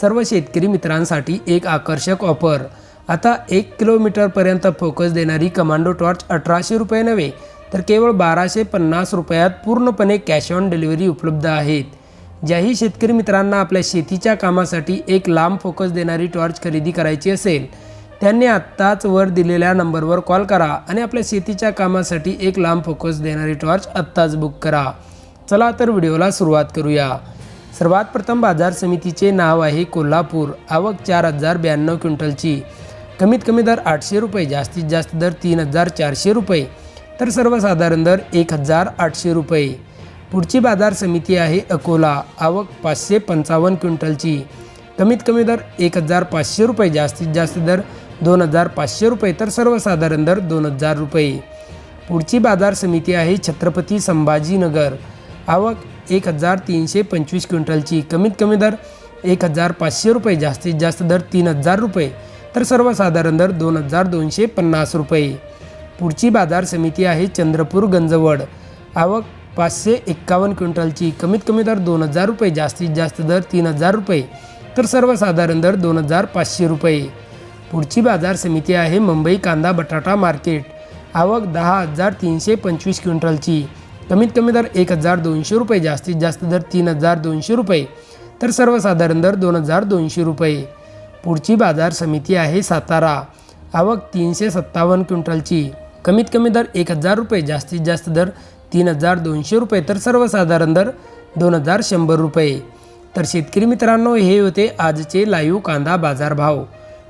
सर्व शेतकरी मित्रांसाठी एक आकर्षक ऑफर. आता एक किलोमीटरपर्यंत फोकस देणारी कमांडो टॉर्च अठराशे रुपये नव्हे तर केवळ बाराशे पन्नास रुपयात पूर्णपणे कॅश ऑन डिलिव्हरी उपलब्ध आहेत. ज्याही शेतकरी मित्रांना आपल्या शेतीच्या कामासाठी एक लांब फोकस देणारी टॉर्च खरेदी करायची असेल त्यांनी आत्ताच वर दिलेल्या नंबरवर कॉल करा आणि आपल्या शेतीच्या कामासाठी एक लांब फोकस देणारी टॉर्च आत्ताच बुक करा. चला तर व्हिडिओला सुरुवात करूया. सर्वात प्रथम बाजार समितीचे नाव आहे कोल्हापूर. आवक चार हजार ब्याण्णव क्विंटलची. कमीत कमी दर आठशे रुपये जास्तीत जास्त दर तीन हजार चारशे रुपये. तर सर्वसाधारण दर एक हजार आठशे रुपये. पुढची बाजार समिती आहे अकोला. आवक पाचशे पंचावन्न क्विंटलची. कमीत कमी दर एक हजार पाचशे रुपये जास्तीत जास्त दर दोन हजार पाचशे रुपये. तर सर्वसाधारण दर दोन हजार रुपये. पुढची बाजार समिती आहे छत्रपती संभाजीनगर. आवक एक हजार तीनशे पंचवीस क्विंटलची कमीत कमी दर एक हजार पाचशे रुपये जास्तीत जास्त दर तीन हजार रुपये तर सर्वसाधारण दर दोन हजार दोनशे पन्नास रुपये. पुढची बाजार समिती आहे चंद्रपूर गंजवड. आवक पाचशे एक्कावन्न क्विंटलची कमीत कमी दर दोन हजार रुपये जास्तीत जास्त दर तीन हजार रुपये तर सर्वसाधारण दर दोन हजार पाचशे रुपये. पुढची बाजार समिती आहे मुंबई कांदा बटाटा मार्केट. आवक दहा हजार तीनशे पंचवीस क्विंटलची. कमीत कमी दर एक हजार दोनशे रुपये जास्तीत जास्त दर तीन हजार दोनशे रुपये. तर सर्वसाधारण दर दोन हजार दोनशे रुपये. पुढची बाजार समिती आहे सातारा. आवक तीनशे सत्तावन्न क्विंटलची. कमीत कमी दर एक हजार रुपये जास्तीत जास्त दर तीन हजार दोनशे रुपये. तर सर्वसाधारण दर दोन हजार शंभर रुपये. तर शेतकरी मित्रांनो हे होते आजचे लाईव्ह कांदा बाजारभाव.